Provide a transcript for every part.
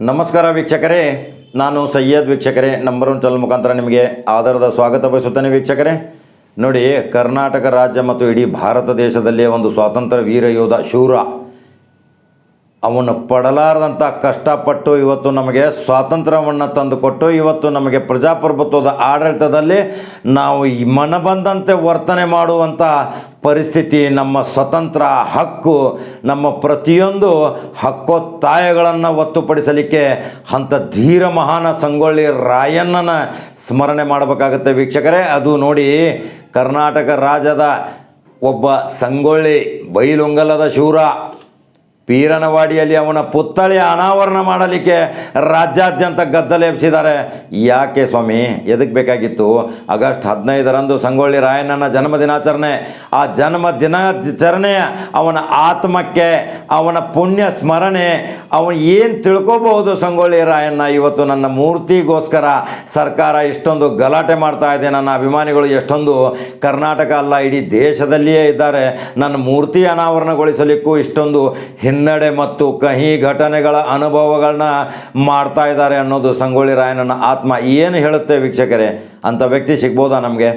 ನಮಸ್ಕಾರ ವೀಕ್ಷಕರೇ, ನಾನು ಸಯ್ಯದ್ ವೀಕ್ಷಕರೇ ನಂಬರ್ ಒನ್ ಚಾನಲ್ ಮುಖಾಂತರ ನಿಮಗೆ ಆಧಾರದ ಸ್ವಾಗತ ಬಯಸುತ್ತೇನೆ ವೀಕ್ಷಕರೇ. ನೋಡಿ, ಕರ್ನಾಟಕ ರಾಜ್ಯ ಮತ್ತು ಇಡೀ ಭಾರತ ದೇಶದಲ್ಲಿ ಒಂದು ಸ್ವಾತಂತ್ರ್ಯ ವೀರ ಯೋಧ ಶೂರ. ಅವನು ಪಡಲಾರದಂಥ ಕಷ್ಟಪಟ್ಟು ಇವತ್ತು ನಮಗೆ ಸ್ವಾತಂತ್ರ್ಯವನ್ನು ತಂದುಕೊಟ್ಟು, ಇವತ್ತು ನಮಗೆ ಪ್ರಜಾಪ್ರಭುತ್ವದ ಆಡಳಿತದಲ್ಲಿ ನಾವು ಈ ಮನ ಬಂದಂತೆ ವರ್ತನೆ ಮಾಡುವಂಥ ಪರಿಸ್ಥಿತಿ, ನಮ್ಮ ಸ್ವತಂತ್ರ ಹಕ್ಕು, ನಮ್ಮ ಪ್ರತಿಯೊಂದು ಹಕ್ಕೊತ್ತಾಯಗಳನ್ನು ಒತ್ತುಪಡಿಸಲಿಕ್ಕೆ ಅಂಥ ಧೀರ ಮಹಾನ ಸಂಗೊಳ್ಳಿ ರಾಯಣ್ಣನ ಸ್ಮರಣೆ ಮಾಡಬೇಕಾಗುತ್ತೆ ವೀಕ್ಷಕರೇ. ಅದು ನೋಡಿ ಕರ್ನಾಟಕ ರಾಜ್ಯದ ಒಬ್ಬ ಸಂಗೊಳ್ಳಿ ಬೈಲುಂಗಲದ ಶೂರ. ಪೀರನವಾಡಿಯಲ್ಲಿ ಅವನ ಪುತ್ಥಳಿ ಅನಾವರಣ ಮಾಡಲಿಕ್ಕೆ ರಾಜ್ಯಾದ್ಯಂತ ಗದ್ದಲ ಎಬ್ಸಿದ್ದಾರೆ. ಯಾಕೆ ಸ್ವಾಮಿ? ಎದಕ್ಕೆ ಬೇಕಾಗಿತ್ತು? ಆಗಸ್ಟ್ ಹದಿನೈದರಂದು ಸಂಗೊಳ್ಳಿ ರಾಯಣ್ಣನ ಜನ್ಮ ದಿನಾಚರಣೆ. ಆ ಜನ್ಮ ದಿನಾಚರಣೆಯ ಅವನ ಆತ್ಮಕ್ಕೆ, ಅವನ ಪುಣ್ಯ ಸ್ಮರಣೆ, ಅವನು ಏನು ತಿಳ್ಕೋಬಹುದು ಸಂಗೊಳ್ಳಿ ರಾಯಣ್ಣ? ಇವತ್ತು ನನ್ನ ಮೂರ್ತಿಗೋಸ್ಕರ ಸರ್ಕಾರ ಇಷ್ಟೊಂದು ಗಲಾಟೆ ಮಾಡ್ತಾ ಇದೆ. ನನ್ನ ಅಭಿಮಾನಿಗಳು ಎಷ್ಟೊಂದು ಕರ್ನಾಟಕ ಅಲ್ಲ, ಇಡೀ ದೇಶದಲ್ಲಿಯೇ ಇದ್ದಾರೆ. ನನ್ನ ಮೂರ್ತಿ ಅನಾವರಣಗೊಳಿಸಲಿಕ್ಕೂ ಇಷ್ಟೊಂದು ಹಿನ್ನಡೆ ಮತ್ತು ಕಹಿ ಘಟನೆಗಳ ಅನುಭವಗಳನ್ನ ಮಾಡ್ತಾ ಇದ್ದಾರೆ ಅನ್ನೋದು ಸಂಗೊಳ್ಳಿ ರಾಯಣ್ಣನ ಆತ್ಮ. ಏನು ಹೇಳುತ್ತೆ ವೀಕ್ಷಕರೇ? ಅಂಥ ವ್ಯಕ್ತಿ ಸಿಗ್ಬೋದಾ ನಮಗೆ?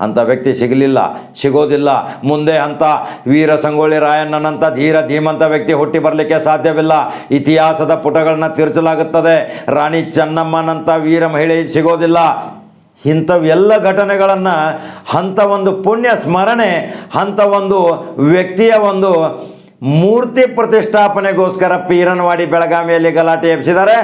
ಅಂಥ ವ್ಯಕ್ತಿ ಸಿಗಲಿಲ್ಲ, ಸಿಗೋದಿಲ್ಲ. ಮುಂದೆ ಅಂಥ ವೀರ ಸಂಗೊಳ್ಳಿ ರಾಯಣ್ಣನಂಥ ಧೀರ ಧೀಮಂತ ವ್ಯಕ್ತಿ ಹುಟ್ಟಿ ಬರಲಿಕ್ಕೆ ಸಾಧ್ಯವಿಲ್ಲ. ಇತಿಹಾಸದ ಪುಟಗಳನ್ನ ತಿರುಚಲಾಗುತ್ತದೆ. ರಾಣಿ ಚೆನ್ನಮ್ಮನಂಥ ವೀರ ಮಹಿಳೆ ಸಿಗೋದಿಲ್ಲ. ಇಂಥವೆಲ್ಲ ಘಟನೆಗಳನ್ನು, ಅಂಥ ಒಂದು ಪುಣ್ಯ ಸ್ಮರಣೆ, ಅಂಥ ಒಂದು ವ್ಯಕ್ತಿಯ ಒಂದು ಮೂರ್ತಿ ಪ್ರತಿಷ್ಠಾಪನೆಗೋಸ್ಕರ ಪೀರನವಾಡಿ ಬೆಳಗಾವಿಯಲ್ಲಿ ಗಲಾಟೆ ಎಬ್ಸಿದ್ದಾರೆ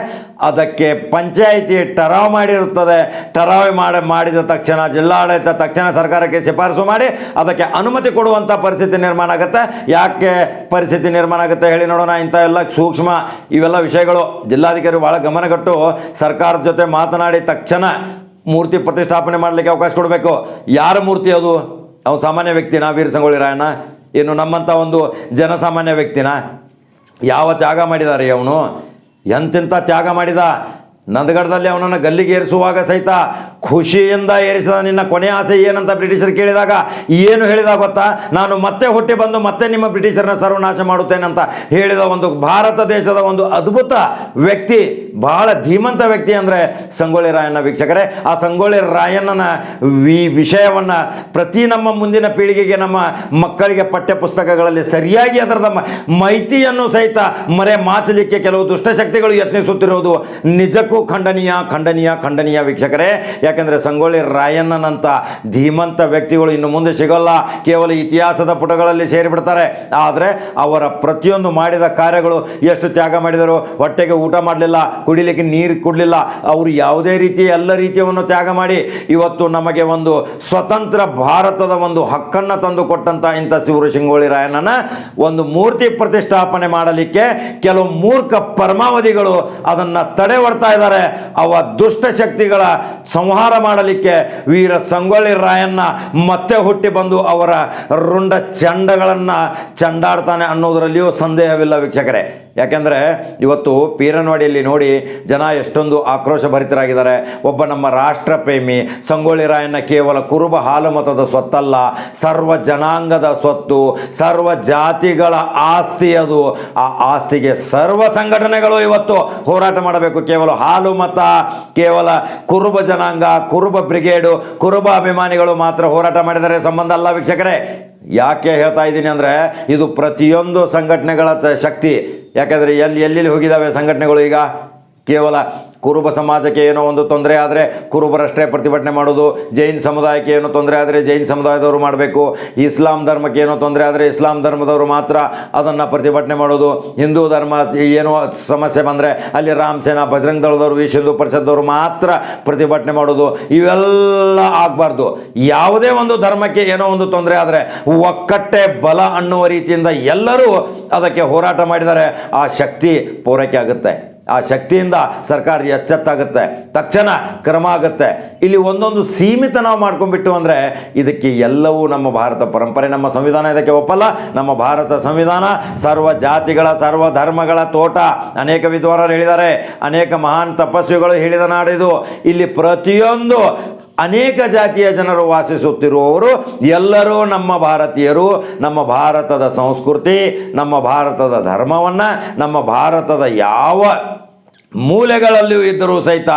ಅದಕ್ಕೆ ಪಂಚಾಯಿತಿ ಟರಾವ್ ಮಾಡಿರುತ್ತದೆ. ಟರಾವ್ ಮಾಡಿ, ಮಾಡಿದ ತಕ್ಷಣ, ಜಿಲ್ಲಾಡಳಿತ ತಕ್ಷಣ ಸರ್ಕಾರಕ್ಕೆ ಶಿಫಾರಸು ಮಾಡಿ ಅದಕ್ಕೆ ಅನುಮತಿ ಕೊಡುವಂಥ ಪರಿಸ್ಥಿತಿ ನಿರ್ಮಾಣ ಆಗುತ್ತೆ. ಯಾಕೆ ಪರಿಸ್ಥಿತಿ ನಿರ್ಮಾಣ ಆಗುತ್ತೆ ಹೇಳಿ ನೋಡೋಣ. ಇಂಥ ಎಲ್ಲ ಸೂಕ್ಷ್ಮ ಇವೆಲ್ಲ ವಿಷಯಗಳು ಜಿಲ್ಲಾಧಿಕಾರಿ ಭಾಳ ಗಮನಗಟ್ಟು. ಸರ್ಕಾರದ ಜೊತೆ ಮಾತನಾಡಿ ತಕ್ಷಣ ಮೂರ್ತಿ ಪ್ರತಿಷ್ಠಾಪನೆ ಮಾಡಲಿಕ್ಕೆ ಅವಕಾಶ ಕೊಡಬೇಕು. ಯಾರ ಮೂರ್ತಿ ಅದು? ಅವನು ಸಾಮಾನ್ಯ ವ್ಯಕ್ತಿನ ವೀರ ಸಂಗೊಳ್ಳಿ ರಾಯಣ್ಣ. ಇನ್ನು ನಮ್ಮಂಥ ಒಂದು ಜನಸಾಮಾನ್ಯ ವ್ಯಕ್ತಿನ ಯಾವ ತ್ಯಾಗ ಮಾಡಿದ್ದಾರೆ ಅವನು? ಎಂತೆಂಥ ತ್ಯಾಗ ಮಾಡಿದ? ನಂದಗಡದಲ್ಲಿ ಅವನನ್ನು ಗಲ್ಲಿಗೆ ಏರಿಸುವಾಗ ಸಹಿತ ಖುಷಿಯಿಂದ ಏರಿಸಿದ ನಿನ್ನ ಕೊನೆ ಆಸೆ ಏನಂತ ಬ್ರಿಟಿಷರು ಕೇಳಿದಾಗ ಏನು ಹೇಳಿದ ಗೊತ್ತಾ? ನಾನು ಮತ್ತೆ ಹುಟ್ಟಿ ಬಂದು ಮತ್ತೆ ನಿಮ್ಮ ಬ್ರಿಟಿಷರನ್ನ ಸರ್ವನಾಶ ಮಾಡುತ್ತೇನೆ ಅಂತ ಹೇಳಿದ ಒಂದು ಭಾರತ ದೇಶದ ಒಂದು ಅದ್ಭುತ ವ್ಯಕ್ತಿ, ಬಹಳ ಧೀಮಂತ ವ್ಯಕ್ತಿ ಅಂದರೆ ಸಂಗೊಳ್ಳಿ ರಾಯಣ್ಣ ವೀಕ್ಷಕರೇ. ಆ ಸಂಗೊಳ್ಳಿ ರಾಯಣ್ಣನ ವಿ ವಿಷಯವನ್ನು ಪ್ರತಿ ನಮ್ಮ ಮುಂದಿನ ಪೀಳಿಗೆಗೆ, ನಮ್ಮ ಮಕ್ಕಳಿಗೆ ಪಠ್ಯ ಪುಸ್ತಕಗಳಲ್ಲಿ ಸರಿಯಾಗಿ ಅದರದ ಮೈತಿಯನ್ನು ಸಹಿತ ಮರೆ ಮಾಚಲಿಕ್ಕೆ ಕೆಲವು ದುಷ್ಟಶಕ್ತಿಗಳು ಯತ್ನಿಸುತ್ತಿರುವುದು ನಿಜಕ್ಕೂ ಖಂಡನೀಯ ಖಂಡನೀಯ ಖಂಡನೀಯ ವೀಕ್ಷಕರೇ. ಯಾಕೆಂದರೆ ಸಂಗೊಳ್ಳಿ ರಾಯಣ್ಣನಂಥ ಧೀಮಂತ ವ್ಯಕ್ತಿಗಳು ಇನ್ನು ಮುಂದೆ ಸಿಗೋಲ್ಲ. ಕೇವಲ ಇತಿಹಾಸದ ಪುಟಗಳಲ್ಲಿ ಸೇರಿಬಿಡ್ತಾರೆ. ಆದರೆ ಅವರ ಪ್ರತಿಯೊಂದು ಮಾಡಿದ ಕಾರ್ಯಗಳು ಎಷ್ಟು ತ್ಯಾಗ ಮಾಡಿದರು. ಹೊಟ್ಟೆಗೆ ಊಟ ಮಾಡಲಿಲ್ಲ, ಕುಡಿಲಿಕ್ಕೆ ನೀರು ಕೊಡಲಿಲ್ಲ. ಅವರು ಯಾವುದೇ ರೀತಿ ಎಲ್ಲ ರೀತಿಯವನ್ನು ತ್ಯಾಗ ಮಾಡಿ. ಇವತ್ತು ನಮಗೆ ಒಂದು ಸ್ವತಂತ್ರ ಭಾರತದ ಒಂದು ಹಕ್ಕನ್ನು ತಂದು ಕೊಟ್ಟಂಥ ಇಂಥ ಶಿವರು ಶಿಂಗೋಳಿ ರಾಯಣ್ಣನ ಒಂದು ಮೂರ್ತಿ ಪ್ರತಿಷ್ಠಾಪನೆ ಮಾಡಲಿಕ್ಕೆ ಕೆಲವು ಮೂರ್ಖ ಪರಮಾವಧಿಗಳು ಅದನ್ನು ತಡೆ ಹೊಡ್ತಾ ಅವ ದುಷ್ಟ ಶಕ್ತಿಗಳ ಸಂಹಾರ ಮಾಡಲಿಕ್ಕೆ ವೀರ ಸಂಗೊಳ್ಳಿ ರಾಯಣ್ಣ ಮತ್ತೆ ಹುಟ್ಟಿ ಬಂದು ಅವರ ರುಂಡ ಚಂಡಗಳನ್ನು ಚಂಡಾಡ್ತಾನೆ ಅನ್ನೋದರಲ್ಲಿಯೂ ಸಂದೇಹವಿಲ್ಲ ವೀಕ್ಷಕರೇ. ಯಾಕೆಂದರೆ ಇವತ್ತು ಪೀರನ್ವಾಡಿಯಲ್ಲಿ ನೋಡಿ ಜನ ಎಷ್ಟೊಂದು ಆಕ್ರೋಶ ಭರಿತರಾಗಿದ್ದಾರೆ. ಒಬ್ಬ ನಮ್ಮ ರಾಷ್ಟ್ರ ಪ್ರೇಮಿ ಸಂಗೊಳ್ಳಿ ರಾಯಣ್ಣ ಕೇವಲ ಕುರುಬ ಹಾಲುಮತದ ಸ್ವತ್ತಲ್ಲ, ಸರ್ವ ಜನಾಂಗದ ಸ್ವತ್ತು, ಸರ್ವ ಜಾತಿಗಳ ಆಸ್ತಿ ಅದು. ಆ ಆಸ್ತಿಗೆ ಸರ್ವ ಸಂಘಟನೆಗಳು ಇವತ್ತು ಹೋರಾಟ ಮಾಡಬೇಕು. ಕೇವಲ ಹಾಲು ಮತ, ಕೇವಲ ಕುರುಬ ಜನಾಂಗ, ಕುರುಬ ಬ್ರಿಗೇಡು, ಕುರುಬ ಅಭಿಮಾನಿಗಳು ಮಾತ್ರ ಹೋರಾಟ ಮಾಡಿದರೆ ಸಂಬಂಧ ಅಲ್ಲ ವೀಕ್ಷಕರೇ. ಯಾಕೆ ಹೇಳ್ತಾ ಇದ್ದೀನಿ ಅಂದರೆ, ಇದು ಪ್ರತಿಯೊಂದು ಸಂಘಟನೆಗಳ ಶಕ್ತಿ. ಯಾಕಂದರೆ ಎಲ್ಲಿ, ಎಲ್ಲೆಲ್ಲಿ ಹೋಗಿದ್ದಾವೆ ಸಂಘಟನೆಗಳು ಈಗ? ಕೇವಲ ಕುರುಬ ಸಮಾಜಕ್ಕೆ ಏನೋ ಒಂದು ತೊಂದರೆ ಆದರೆ ಕುರುಬರಷ್ಟೇ ಪ್ರತಿಭಟನೆ ಮಾಡೋದು, ಜೈನ್ ಸಮುದಾಯಕ್ಕೆ ಏನೋ ತೊಂದರೆ ಆದರೆ ಜೈನ್ ಸಮುದಾಯದವರು ಮಾಡಬೇಕು, ಇಸ್ಲಾಂ ಧರ್ಮಕ್ಕೆ ಏನೋ ತೊಂದರೆ ಆದರೆ ಇಸ್ಲಾಂ ಧರ್ಮದವರು ಮಾತ್ರ ಅದನ್ನು ಪ್ರತಿಭಟನೆ ಮಾಡೋದು, ಹಿಂದೂ ಧರ್ಮ ಏನೋ ಸಮಸ್ಯೆ ಬಂದರೆ ಅಲ್ಲಿ ರಾಮ್ ಸೇನಾ, ಬಜರಂಗ್ ದಳದವರು, ವಿಶ್ವ ಹಿಂದೂ ಪರಿಷತ್ದವರು ಮಾತ್ರ ಪ್ರತಿಭಟನೆ ಮಾಡೋದು, ಇವೆಲ್ಲ ಆಗಬಾರ್ದು. ಯಾವುದೇ ಒಂದು ಧರ್ಮಕ್ಕೆ ಏನೋ ಒಂದು ತೊಂದರೆ ಆದರೆ ಒಕ್ಕಟ್ಟೆ ಬಲ ಅನ್ನುವ ರೀತಿಯಿಂದ ಎಲ್ಲರೂ ಅದಕ್ಕೆ ಹೋರಾಟ ಮಾಡಿದರೆ ಆ ಶಕ್ತಿ ಪೂರೈಕೆ ಆಗುತ್ತೆ. ಆ ಶಕ್ತಿಯಿಂದ ಸರ್ಕಾರ ಎಚ್ಚೆತ್ತಾಗುತ್ತೆ. ತಕ್ಷಣ ಕ್ರಮ ಆಗುತ್ತೆ ಇಲ್ಲಿ ಒಂದೊಂದು ಸೀಮಿತ ನಾವು ಮಾಡ್ಕೊಂಡ್ಬಿಟ್ಟು ಅಂದರೆ ಇದಕ್ಕೆ ಎಲ್ಲವೂ ನಮ್ಮ ಭಾರತ ಪರಂಪರೆ, ನಮ್ಮ ಸಂವಿಧಾನ ಇದಕ್ಕೆ ಒಪ್ಪಲ್ಲ. ನಮ್ಮ ಭಾರತ ಸಂವಿಧಾನ, ಸರ್ವ ಜಾತಿಗಳ, ಸರ್ವ ಧರ್ಮಗಳ ತೋಟ. ಅನೇಕ ವಿದ್ವಾನರು ಹೇಳಿದ್ದಾರೆ, ಅನೇಕ ಮಹಾನ್ ತಪಸ್ವಿಗಳು ಹೇಳಿದ ನಾಡಿದು. ಇಲ್ಲಿ ಪ್ರತಿಯೊಂದು ಅನೇಕ ಜಾತಿಯ ಜನರು ವಾಸಿಸುತ್ತಿರುವವರು ಎಲ್ಲರೂ ನಮ್ಮ ಭಾರತೀಯರು. ನಮ್ಮ ಭಾರತದ ಸಂಸ್ಕೃತಿ, ನಮ್ಮ ಭಾರತದ ಧರ್ಮವನ್ನು, ನಮ್ಮ ಭಾರತದ ಯಾವ ಮೂಲೆಗಳಲ್ಲಿಯೂ ಇದ್ದರೂ ಸಹಿತ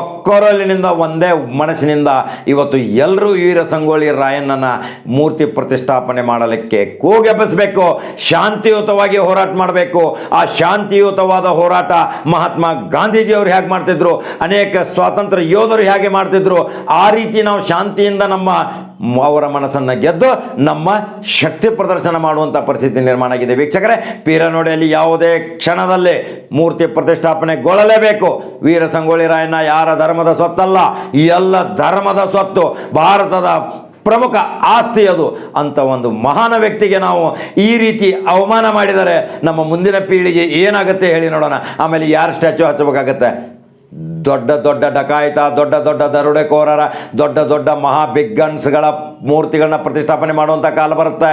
ಒಕ್ಕೊರಲಿನಿಂದ, ಒಂದೇ ಮನಸ್ಸಿನಿಂದ ಇವತ್ತು ಎಲ್ಲರೂ ವೀರ ಸಂಗೊಳ್ಳಿ ರಾಯಣ್ಣನ ಮೂರ್ತಿ ಪ್ರತಿಷ್ಠಾಪನೆ ಮಾಡಲಿಕ್ಕೆ ಕೂಗೆಬ್ಬಿಸಬೇಕು, ಶಾಂತಿಯುತವಾಗಿ ಹೋರಾಟ ಮಾಡಬೇಕು. ಆ ಶಾಂತಿಯುತವಾದ ಹೋರಾಟ ಮಹಾತ್ಮ ಗಾಂಧೀಜಿಯವರು ಹೇಗೆ ಮಾಡ್ತಿದ್ರು, ಅನೇಕ ಸ್ವಾತಂತ್ರ್ಯ ಯೋಧರು ಹೇಗೆ ಮಾಡ್ತಿದ್ರು, ಆ ರೀತಿ ನಾವು ಶಾಂತಿಯಿಂದ ನಮ್ಮ ಅವರ ಮನಸ್ಸನ್ನು ಗೆದ್ದು ನಮ್ಮ ಶಕ್ತಿ ಪ್ರದರ್ಶನ ಮಾಡುವಂಥ ಪರಿಸ್ಥಿತಿ ನಿರ್ಮಾಣ ಆಗಿದೆ. ವೀಕ್ಷಕರೇ, ಪೀರನೋಡಿಯಲ್ಲಿ ಯಾವುದೇ ಕ್ಷಣದಲ್ಲಿ ಮೂರ್ತಿ ಪ್ರತಿಷ್ಠಾಪನೆಗೊಳ್ಳಲೇಬೇಕು. ವೀರ ಸಂಗೊಳ್ಳಿ ರಾಯಣ್ಣ ಯಾರ ಧರ್ಮದ ಸ್ವತ್ತಲ್ಲ? ಎಲ್ಲ ಧರ್ಮದ ಸ್ವತ್ತು. ಭಾರತದ ಪ್ರಮುಖ ಆಸ್ತಿ ಅದು. ಅಂತ ಒಂದು ಮಹಾನ ವ್ಯಕ್ತಿಗೆ ನಾವು ಈ ರೀತಿ ಅವಮಾನ ಮಾಡಿದರೆ ನಮ್ಮ ಮುಂದಿನ ಪೀಳಿಗೆ ಏನಾಗುತ್ತೆ ಹೇಳಿ ನೋಡೋಣ. ಆಮೇಲೆ ಯಾರು ಸ್ಟ್ಯಾಚು ಹಚ್ಚಬೇಕಾಗತ್ತೆ? ದೊಡ್ಡ ದೊಡ್ಡ ಡಕಾಯಿತ, ದೊಡ್ಡ ದೊಡ್ಡ ದರೋಡೆಕೋರರ ದೊಡ್ಡ ದೊಡ್ಡ ಮಹಾ ಬಿಗ್ ಗನ್ಸ್ಗಳ ಮೂರ್ತಿಗಳನ್ನ ಪ್ರತಿಷ್ಠಾಪನೆ ಮಾಡುವಂಥ ಕಾಲ ಬರುತ್ತೆ.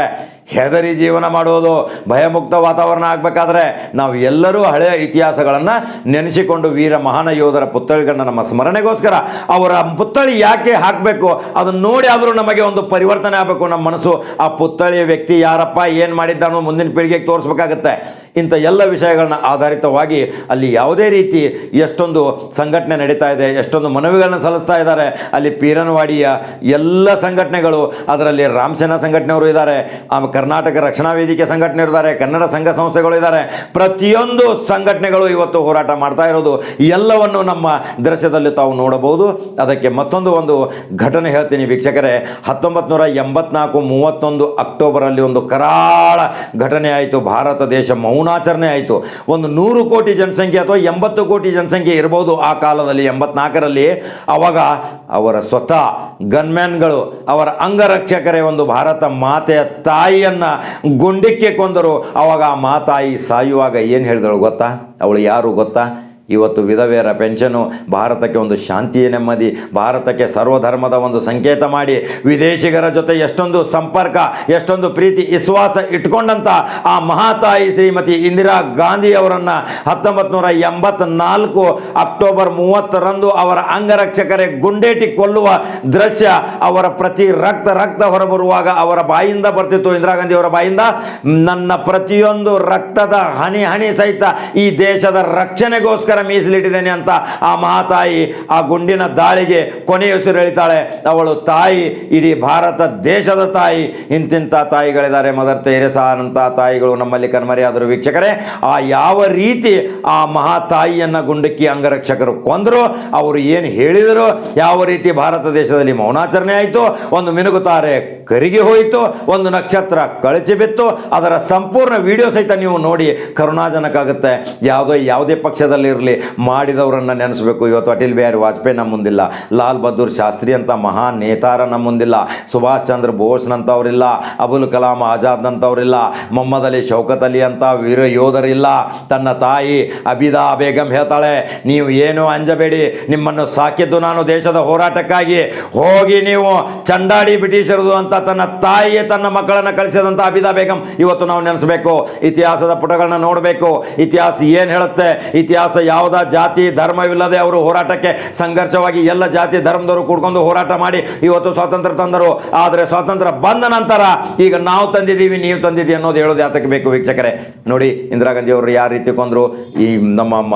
ಹೆದರಿ ಜೀವನ ಮಾಡುವುದು, ಭಯಮುಕ್ತ ವಾತಾವರಣ ಆಗಬೇಕಾದ್ರೆ ನಾವು ಎಲ್ಲರೂ ಹಳೆಯ ಇತಿಹಾಸಗಳನ್ನು ನೆನೆಸಿಕೊಂಡು ವೀರ ಮಹಾನ ಯೋಧರ ಪುತ್ಥಳಿಗಳನ್ನ ನಮ್ಮ ಸ್ಮರಣೆಗೋಸ್ಕರ ಅವರ ಪುತ್ಥಳಿ ಯಾಕೆ ಹಾಕಬೇಕು, ಅದನ್ನು ನೋಡಿ ಆದರೂ ನಮಗೆ ಒಂದು ಪರಿವರ್ತನೆ ಆಗಬೇಕು ನಮ್ಮ ಮನಸ್ಸು. ಆ ಪುತ್ಥಳಿಯ ವ್ಯಕ್ತಿ ಯಾರಪ್ಪ, ಏನು ಮಾಡಿದ್ದಾನೋ ಮುಂದಿನ ಪೀಳಿಗೆಗೆ ತೋರಿಸ್ಬೇಕಾಗತ್ತೆ. ಇಂಥ ಎಲ್ಲ ವಿಷಯಗಳನ್ನ ಆಧಾರಿತವಾಗಿ ಅಲ್ಲಿ ಯಾವುದೇ ರೀತಿ ಎಷ್ಟೊಂದು ಸಂಘಟನೆ ನಡೀತಾ ಇದೆ, ಎಷ್ಟೊಂದು ಮನವಿಗಳನ್ನ ಸಲ್ಲಿಸ್ತಾ ಇದ್ದಾರೆ, ಅಲ್ಲಿ ಪೀರನವಾಡಿಯ ಎಲ್ಲ ಸಂಘಟನೆಗಳು, ಅದರಲ್ಲಿ ರಾಮಸೇನಾ ಸಂಘಟನೆಯವರು ಇದ್ದಾರೆ ಕರ್ನಾಟಕ ರಕ್ಷಣಾ ವೇದಿಕೆ ಸಂಘಟನೆ ಇದ್ದಾರೆ, ಕನ್ನಡ ಸಂಘ ಸಂಸ್ಥೆಗಳು ಇದ್ದಾರೆ. ಪ್ರತಿಯೊಂದು ಸಂಘಟನೆಗಳು ಇವತ್ತು ಹೋರಾಟ ಮಾಡ್ತಾ ಇರೋದು, ಎಲ್ಲವನ್ನು ನಮ್ಮ ದೃಶ್ಯದಲ್ಲಿ ತಾವು ನೋಡಬಹುದು. ಅದಕ್ಕೆ ಮತ್ತೊಂದು ಒಂದು ಘಟನೆ ಹೇಳ್ತೀನಿ ವೀಕ್ಷಕರೇ. ಹತ್ತೊಂಬತ್ತು ನೂರ ಎಂಬತ್ನಾಲ್ಕು ಮೂವತ್ತೊಂದು ಅಕ್ಟೋಬರಲ್ಲಿ ಒಂದು ಕರಾಳ ಘಟನೆ ಆಯಿತು. ಭಾರತ ದೇಶ ಮೌನಾಚರಣೆ ಆಯಿತು. ಒಂದು ನೂರು ಕೋಟಿ ಜನಸಂಖ್ಯೆ ಅಥವಾ ಎಂಬತ್ತು ಕೋಟಿ ಜನಸಂಖ್ಯೆ ಇರ್ಬೋದು ಆ ಕಾಲದಲ್ಲಿ, ಎಂಬತ್ನಾಲ್ಕರಲ್ಲಿ. ಅವಾಗ ಅವರ ಸ್ವತಃ ಗನ್ಮ್ಯಾನ್ಗಳು, ಅವರ ಅಂಗರಕ್ಷಕರೇ ಒಂದು ಭಾರತ ಮಾತೆಯ ತಾಯಿಯನ್ನು ಗುಂಡಿಕ್ಕೆ ಕೊಂದರು. ಅವಾಗ ಆ ಮಾತಾಯಿ ಸಾಯುವಾಗ ಏನು ಹೇಳಿದಳು ಗೊತ್ತಾ? ಅವಳು ಯಾರು ಗೊತ್ತಾ? ಇವತ್ತು ವಿಧವೆಯರ ಪೆನ್ಷನು ಭಾರತಕ್ಕೆ ಒಂದು ಶಾಂತಿಯ ನೆಮ್ಮದಿ, ಭಾರತಕ್ಕೆ ಸರ್ವಧರ್ಮದ ಒಂದು ಸಂಕೇತ ಮಾಡಿ, ವಿದೇಶಿಗರ ಜೊತೆ ಎಷ್ಟೊಂದು ಸಂಪರ್ಕ, ಎಷ್ಟೊಂದು ಪ್ರೀತಿ, ವಿಶ್ವಾಸ ಇಟ್ಕೊಂಡಂಥ ಆ ಮಹಾತಾಯಿ ಶ್ರೀಮತಿ ಇಂದಿರಾ ಗಾಂಧಿ ಅವರನ್ನು ಹತ್ತೊಂಬತ್ತು ನೂರ ಎಂಬತ್ನಾಲ್ಕು ಅಕ್ಟೋಬರ್ ಮೂವತ್ತರಂದು ಅವರ ಅಂಗರಕ್ಷಕರೇ ಗುಂಡೇಟಿ ಕೊಲ್ಲುವ ದೃಶ್ಯ ಅವರ ಪ್ರತಿ ರಕ್ತ ರಕ್ತ ಹೊರಬರುವಾಗ ಅವರ ಬಾಯಿಂದ ಬರ್ತಿತ್ತು. ಇಂದಿರಾ ಗಾಂಧಿ ಅವರ ಬಾಯಿಂದ ನನ್ನ ಪ್ರತಿಯೊಂದು ರಕ್ತದ ಹನಿ ಹನಿ ಸಹಿತ ಈ ದೇಶದ ರಕ್ಷಣೆಗೋಸ್ಕರ ಮೀಸಲಿಟ್ಟಿದ್ದೇನೆ ಅಂತ ಆ ಮಹಾತಾಯಿ ಆ ಗುಂಡಿನ ದಾಳಿಗೆ ಕೊನೆಯುಸಿರೆಳಿತಾಳೆ ಅವಳು ತಾಯಿ, ಇಡೀ ಭಾರತ ದೇಶದ ತಾಯಿ. ಇಂತಿಂಥ ತಾಯಿಗಳಿದ್ದಾರೆ ಮದರ್ ತೆರೆಸಾ ಅಂತ ತಾಯಿಗಳು ನಮ್ಮಲ್ಲಿ ಕಣ್ಮರೆಯಾದರು ವೀಕ್ಷಕರೇ. ಆ ಯಾವ ರೀತಿ ಆ ಮಹಾತಾಯಿಯನ್ನು ಗುಂಡಕ್ಕಿ ಅಂಗರಕ್ಷಕರು ಕೊಂದರು, ಅವರು ಏನು ಹೇಳಿದರು? ಯಾವ ರೀತಿ ಭಾರತ ದೇಶದಲ್ಲಿ ಮೌನಾಚರಣೆ ಆಯಿತು? ಒಂದು ಮಿನುಗುತ್ತಾರೆ ಕರಿಗೆ ಹೋಯಿತು, ಒಂದು ನಕ್ಷತ್ರ ಕಳಚಿ ಬಿತ್ತು. ಅದರ ಸಂಪೂರ್ಣ ವಿಡಿಯೋ ಸಹಿತ ನೀವು ನೋಡಿ ಕರುಣಾಜನಕ ಆಗುತ್ತೆ ಯಾವುದೋ ಯಾವುದೇ ಪಕ್ಷದಲ್ಲಿರಲಿ ಮಾಡಿದವರನ್ನು ನೆನೆಸಬೇಕು. ಇವತ್ತು ಅಟಲ್ ಬಿಹಾರಿ ವಾಜಪೇಯಿ ನಮ್ಮ ಮುಂದಿಲ್ಲ. ಲಾಲ್ ಬಹದ್ದೂರ್ ಶಾಸ್ತ್ರಿ ಅಂತ ಮಹಾನ್ ನೇತಾರ ನಮ್ಮ ಮುಂದಿಲ್ಲ. ಸುಭಾಷ್ ಚಂದ್ರ ಬೋಸ್ನಂಥವ್ರಿಲ್ಲ ಅಬುಲ್ ಕಲಾಂ ಆಜಾದ್ನಂಥವ್ರಿಲ್ಲ ಮೊಹಮ್ಮದ್ ಅಲಿ ಶೌಕತ್ ಅಲಿ ಅಂತ ವೀರ ಯೋಧರಿಲ್ಲ. ತನ್ನ ತಾಯಿ ಅಬಿದಾ ಬೇಗಂ ಹೇಳ್ತಾಳೆ, ನೀವು ಏನು ಅಂಜಬೇಡಿ. ನಿಮ್ಮನ್ನು ಸಾಕಿದ್ದು ನಾನು ದೇಶದ ಹೋರಾಟಕ್ಕಾಗಿ. ಹೋಗಿ ನೀವು ಚಂಡಾಡಿ ಬ್ರಿಟಿಷರದು ಅಂತ ತನ್ನ ತಾಯಿಯೇ ತನ್ನ ಮಕ್ಕಳನ್ನು ಕಳಿಸಿದಂಥ ಅಬಿದಾ ಬೇಗಂ. ಇವತ್ತು ನಾವು ನೆನೆಸಬೇಕು, ಇತಿಹಾಸದ ಪುಟಗಳನ್ನ ನೋಡಬೇಕು. ಇತಿಹಾಸ ಏನು ಹೇಳುತ್ತೆ? ಇತಿಹಾಸ ಯಾವುದ? ಜಾತಿ, ಧರ್ಮವಿಲ್ಲದೆ ಅವರು ಹೋರಾಟಕ್ಕೆ ಸಂಘರ್ಷವಾಗಿ ಎಲ್ಲ ಜಾತಿ, ಧರ್ಮದವರು ಕೂಡ್ಕೊಂಡು ಹೋರಾಟ ಮಾಡಿ ಇವತ್ತು ಸ್ವಾತಂತ್ರ್ಯ ತಂದರು. ಆದರೆ ಸ್ವಾತಂತ್ರ್ಯ ಬಂದ ನಂತರ ಈಗ ನಾವು ತಂದಿದ್ದೀವಿ, ನೀವು ತಂದಿದ್ದೀವಿ ಅನ್ನೋದು ಹೇಳೋದು ಯಾತಕ್ಕೆ ಬೇಕು ವೀಕ್ಷಕರೇ? ನೋಡಿ, ಇಂದಿರಾ ಗಾಂಧಿ ಅವರು ಯಾವ ರೀತಿ ಕೊಂದರು? ಈ ನಮ್ಮ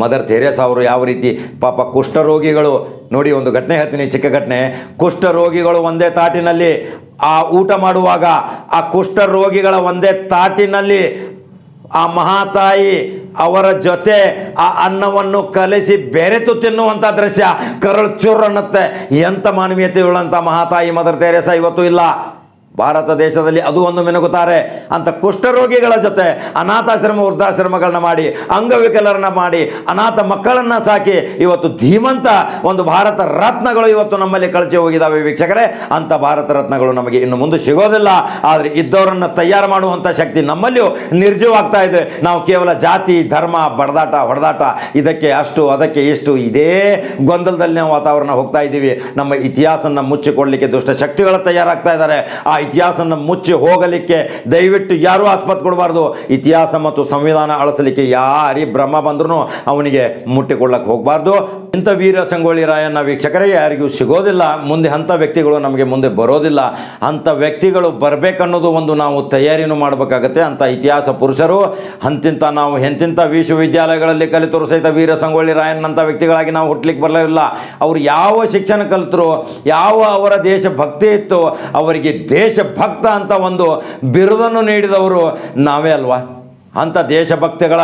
ಮದರ್ ತೆರೇಸಾ ಅವರು ಯಾವ ರೀತಿ ಪಾಪ ಕುಷ್ಠರೋಗಿಗಳು ನೋಡಿ ಒಂದು ಘಟನೆ ಹೇಳ್ತೀನಿ, ಚಿಕ್ಕ ಘಟನೆ. ಕುಷ್ಠರೋಗಿಗಳು ಒಂದೇ ತಾಟಿನಲ್ಲಿ ಆ ಊಟ ಮಾಡುವಾಗ ಆ ಕುಷ್ಠರೋಗಿಗಳ ಒಂದೇ ತಾಟಿನಲ್ಲಿ ಆ ಮಹಾತಾಯಿ ಅವರ ಜೊತೆ ಆ ಅನ್ನವನ್ನು ಕಲಿಸಿ ಬೆರೆತು ತಿನ್ನುವಂಥ ದೃಶ್ಯ. ಕರಳು ಚುರ್ ಅನ್ನತ್ತೆ ಎಂಥ ಮಾನವೀಯತೆ ಉಳ್ಳಂಥ ಮಹಾತಾಯಿ ಮದರ್ ತೆರೇಸಾ ಇವತ್ತು ಇಲ್ಲ. ಭಾರತ ದೇಶದಲ್ಲಿ ಅದು ಒಂದು ಮಿನುಗುತ್ತಾರೆ ಅಂತ ಕುಷ್ಠರೋಗಿಗಳ ಜೊತೆ ಅನಾಥಾಶ್ರಮ, ವೃದ್ಧಾಶ್ರಮಗಳನ್ನ ಮಾಡಿ, ಅಂಗವಿಕಲರನ್ನ ಮಾಡಿ, ಅನಾಥ ಮಕ್ಕಳನ್ನ ಸಾಕಿ ಇವತ್ತು ಧೀಮಂತ ಒಂದು ಭಾರತ ರತ್ನಗಳು ಇವತ್ತು ನಮ್ಮಲ್ಲಿ ಕಳಚಿ ಹೋಗಿದ್ದಾವೆ ವೀಕ್ಷಕರೇ. ಅಂತ ಭಾರತ ರತ್ನಗಳು ನಮಗೆ ಇನ್ನು ಮುಂದೆ ಸಿಗೋದಿಲ್ಲ. ಆದರೆ ಇದ್ದವರನ್ನ ತಯಾರು ಮಾಡುವಂಥ ಶಕ್ತಿ ನಮ್ಮಲ್ಲಿಯೂ ನಿರ್ಜೀವಾಗ್ತಾ ಇದೆ. ನಾವು ಕೇವಲ ಜಾತಿ, ಧರ್ಮ, ಬಡದಾಟ, ಹೊಡೆದಾಟ, ಇದಕ್ಕೆ ಅಷ್ಟು, ಅದಕ್ಕೆ ಇಷ್ಟು, ಇದೇ ಗೊಂದಲದಲ್ಲಿ ನಾವು ವಾತಾವರಣ ಹೋಗ್ತಾ ಇದ್ದೀವಿ. ನಮ್ಮ ಇತಿಹಾಸನ ಮುಚ್ಚಿಕೊಳ್ಳಲಿಕ್ಕೆ ದುಷ್ಟ ಶಕ್ತಿಗಳು ತಯಾರಾಗ್ತಾ ಇದ್ದಾರೆ. ಆ ಇತಿಹಾಸನ ಮುಚ್ಚಿ ಹೋಗಲಿಕ್ಕೆ ದಯವಿಟ್ಟು ಯಾರೂ ಆಸ್ಪತ್ ಕೊಡಬಾರ್ದು. ಇತಿಹಾಸ ಮತ್ತು ಸಂವಿಧಾನ ಅಳಿಸಲಿಕ್ಕೆ ಯಾರಿ ಬ್ರಹ್ಮ ಬಂದ್ರೂ ಅವನಿಗೆ ಮುಟ್ಟಿಕೊಳ್ಳಕ್ಕೆ ಹೋಗಬಾರ್ದು. ಇಂಥ ವೀರ ಸಂಗೊಳ್ಳಿ ರಾಯಣ್ಣ ವೀಕ್ಷಕರೇ, ಯಾರಿಗೂ ಸಿಗೋದಿಲ್ಲ. ಮುಂದೆ ಅಂಥ ವ್ಯಕ್ತಿಗಳು ನಮಗೆ ಮುಂದೆ ಬರೋದಿಲ್ಲ. ಅಂಥ ವ್ಯಕ್ತಿಗಳು ಬರಬೇಕನ್ನೋದು ಒಂದು ನಾವು ತಯಾರಿನೂ ಮಾಡಬೇಕಾಗತ್ತೆ. ಅಂಥ ಇತಿಹಾಸ ಪುರುಷರು, ಅಂತಿಂಥ ನಾವು ಎಂತಿಂಥ ವಿಶ್ವವಿದ್ಯಾಲಯಗಳಲ್ಲಿ ಕಲಿತರು ಸಹಿತ ವೀರ ಸಂಗೊಳ್ಳಿ ರಾಯಣ್ಣಂಥ ವ್ಯಕ್ತಿಗಳಾಗಿ ನಾವು ಹುಟ್ಟಲಿಕ್ಕೆ ಬರಲಿಲ್ಲ. ಅವರು ಯಾವ ಶಿಕ್ಷಣ ಕಲಿತರು, ಯಾವ ಅವರ ದೇಶ ಭಕ್ತಿ ಇತ್ತು, ಅವರಿಗೆ ದೇಶಭಕ್ತ ಅಂತ ಒಂದು ಬಿರುದನ್ನು ನೀಡಿದವರು ನಾವೇ ಅಲ್ವಾ? ಅಂಥ ದೇಶಭಕ್ತಿಗಳ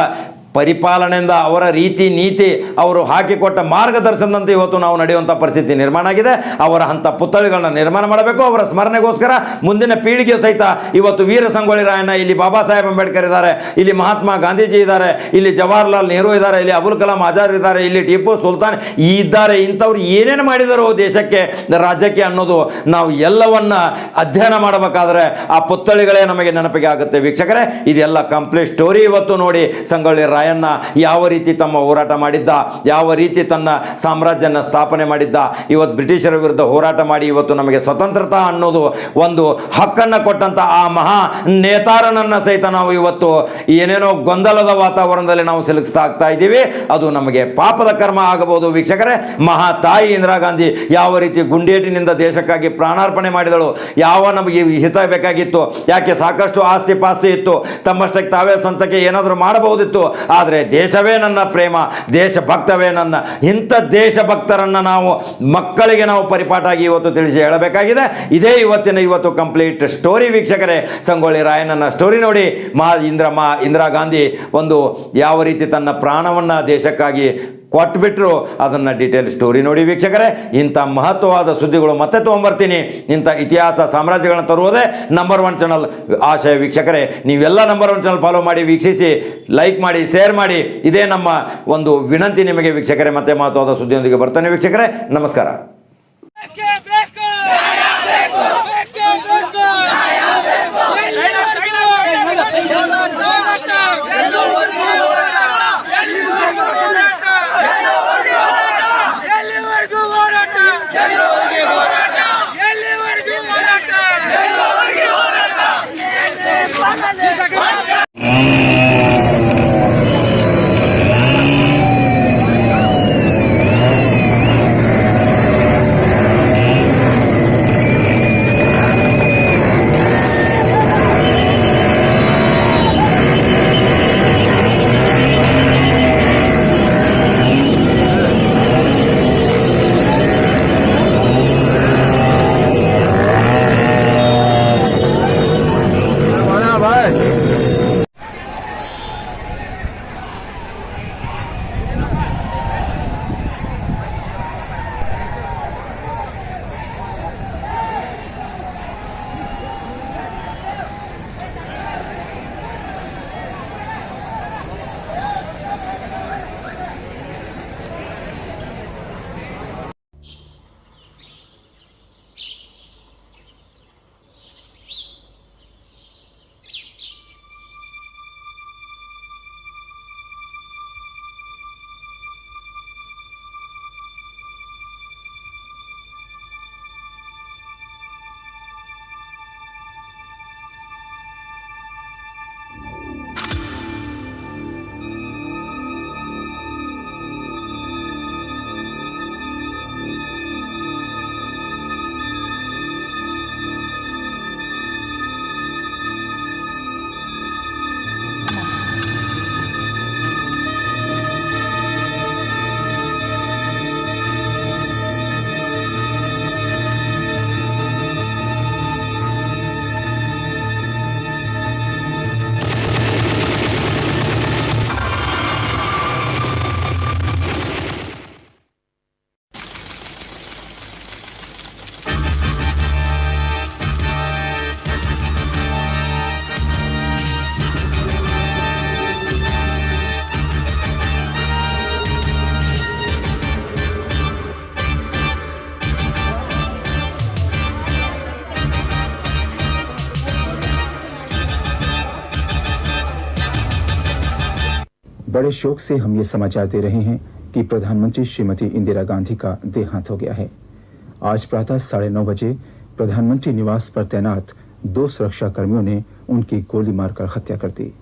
ಪರಿಪಾಲನೆಯಿಂದ ಅವರ ರೀತಿ ನೀತಿ ಅವರು ಹಾಕಿಕೊಟ್ಟ ಮಾರ್ಗದರ್ಶನದಂತೆ ಇವತ್ತು ನಾವು ನಡೆಯುವಂಥ ಪರಿಸ್ಥಿತಿ ನಿರ್ಮಾಣ ಆಗಿದೆ. ಅವರ ಅಂಥ ಪುತ್ಥಳಿಗಳನ್ನ ನಿರ್ಮಾಣ ಮಾಡಬೇಕು. ಅವರ ಸ್ಮರಣೆಗೋಸ್ಕರ ಮುಂದಿನ ಪೀಳಿಗೆಯು ಸಹಿತ ಇವತ್ತು ವೀರ ಸಂಗೊಳ್ಳಿ ರಾಯಣ್ಣ, ಇಲ್ಲಿ ಬಾಬಾ ಸಾಹೇಬ್ ಅಂಬೇಡ್ಕರ್ ಇದ್ದಾರೆ, ಇಲ್ಲಿ ಮಹಾತ್ಮ ಗಾಂಧೀಜಿ ಇದ್ದಾರೆ, ಇಲ್ಲಿ ಜವಾಹರ್ಲಾಲ್ ನೆಹರು ಇದ್ದಾರೆ, ಇಲ್ಲಿ ಅಬುಲ್ ಕಲಾಂ ಆಜಾದ್ ಇದ್ದಾರೆ, ಇಲ್ಲಿ ಟಿಪ್ಪು ಸುಲ್ತಾನ್ ಇದ್ದಾರೆ, ಇಂಥವ್ರು ಏನೇನು ಮಾಡಿದರು ದೇಶಕ್ಕೆ, ರಾಜ್ಯಕ್ಕೆ ಅನ್ನೋದು ನಾವು ಎಲ್ಲವನ್ನ ಅಧ್ಯಯನ ಮಾಡಬೇಕಾದ್ರೆ ಆ ಪುತ್ಥಳಿಗಳೇ ನಮಗೆ ನೆನಪಿಗೆ ಆಗುತ್ತೆ. ವೀಕ್ಷಕರೇ, ಇದೆಲ್ಲ ಕಂಪ್ಲೀಟ್ ಸ್ಟೋರಿ ಇವತ್ತು ನೋಡಿ ಸಂಗೊಳ್ಳಿ ರಾಯಣ್ಣ ಯಾವ ರೀತಿ ತಮ್ಮ ಹೋರಾಟ ಮಾಡಿದ್ದ, ಯಾವ ರೀತಿ ತನ್ನ ಸಾಮ್ರಾಜ್ಯನ ಸ್ಥಾಪನೆ ಮಾಡಿದ್ದ, ಇವತ್ತು ಬ್ರಿಟಿಷರ ವಿರುದ್ಧ ಹೋರಾಟ ಮಾಡಿ ಇವತ್ತು ನಮಗೆ ಸ್ವತಂತ್ರತಾ ಅನ್ನೋದು ಒಂದು ಹಕ್ಕನ್ನು ಕೊಟ್ಟಂತ ಆ ಮಹಾ ನೇತಾರನನ್ನು ಸಹಿತ ನಾವು ಇವತ್ತು ಏನೇನೋ ಗೊಂದಲದ ವಾತಾವರಣದಲ್ಲಿ ನಾವು ಸಿಲುಕಿಸ್ತಾ ಇದ್ದೀವಿ. ಅದು ನಮಗೆ ಪಾಪದ ಕರ್ಮ ಆಗಬಹುದು ವೀಕ್ಷಕರೇ. ಮಹಾ ತಾಯಿ ಇಂದಿರಾ ಗಾಂಧಿ ಯಾವ ರೀತಿ ಗುಂಡೇಟಿನಿಂದ ದೇಶಕ್ಕಾಗಿ ಪ್ರಾಣಾರ್ಪಣೆ ಮಾಡಿದಳು, ಯಾವ ನಮಗೆ ಹಿತ ಬೇಕಾಗಿತ್ತು, ಯಾಕೆ ಸಾಕಷ್ಟು ಆಸ್ತಿ ಪಾಸ್ತಿ ಇತ್ತು, ತಮ್ಮಷ್ಟಕ್ಕೆ ತಾವೇ ಸ್ವಂತಕ್ಕೆ ಏನಾದರೂ ಮಾಡಬಹುದಿತ್ತು ಆದರೆ ದೇಶವೇ ನನ್ನ ಪ್ರೇಮ, ದೇಶಭಕ್ತವೇ ನನ್ನ. ಇಂಥ ದೇಶಭಕ್ತರನ್ನು ನಾವು ಮಕ್ಕಳಿಗೆ ನಾವು ಪರಿಪಾಠಾಗಿ ಇವತ್ತು ತಿಳಿಸಿ ಹೇಳಬೇಕಾಗಿದೆ. ಇದೇ ಇವತ್ತಿನ ಇವತ್ತು ಕಂಪ್ಲೀಟ್ ಸ್ಟೋರಿ ವೀಕ್ಷಕರೇ, ಸಂಗೊಳ್ಳಿ ರಾಯಣ್ಣನ ಸ್ಟೋರಿ ನೋಡಿ. ಮಾ ಇಂದ್ರ ಮಾ ಇಂದಿರಾ ಗಾಂಧಿ ಒಂದು ಯಾವ ರೀತಿ ತನ್ನ ಪ್ರಾಣವನ್ನು ದೇಶಕ್ಕಾಗಿ ಕೊಟ್ಬಿಟ್ರು. ಅದನ್ನು ಡೀಟೇಲ್ ಸ್ಟೋರಿ ನೋಡಿ ವೀಕ್ಷಕರೇ. ಇಂಥ ಮಹತ್ವವಾದ ಸುದ್ದಿಗಳು ಮತ್ತೆ ತೊಗೊಂಬರ್ತೀನಿ. ಇಂಥ ಇತಿಹಾಸ ಸಾಮ್ರಾಜ್ಯಗಳನ್ನು ತರುವುದೇ ನಂಬರ್ ಒನ್ ಚಾನಲ್ ಆಶಯ ವೀಕ್ಷಕರೇ, ನೀವೆಲ್ಲ ನಂಬರ್ ಒನ್ ಚಾನಲ್ ಫಾಲೋ ಮಾಡಿ, ವೀಕ್ಷಿಸಿ ಲೈಕ್ ಮಾಡಿ ಶೇರ್ ಮಾಡಿ. ಇದೇ ನಮ್ಮ ಒಂದು ವಿನಂತಿ ನಿಮಗೆ ವೀಕ್ಷಕರೇ, ಮತ್ತೆ ಮಹತ್ವವಾದ ಸುದ್ದಿಯೊಂದಿಗೆ ಬರ್ತಾನೆ ವೀಕ್ಷಕರೇ. ನಮಸ್ಕಾರ. बड़े शोक से हम ये समाचार दे रहे हैं कि प्रधानमंत्री श्रीमती इंदिरा गांधी का देहांत हो गया है। आज प्रातः साढ़े नौ बजे प्रधानमंत्री निवास पर तैनात दो सुरक्षा कर्मियों ने उनकी गोली मारकर हत्या कर दी।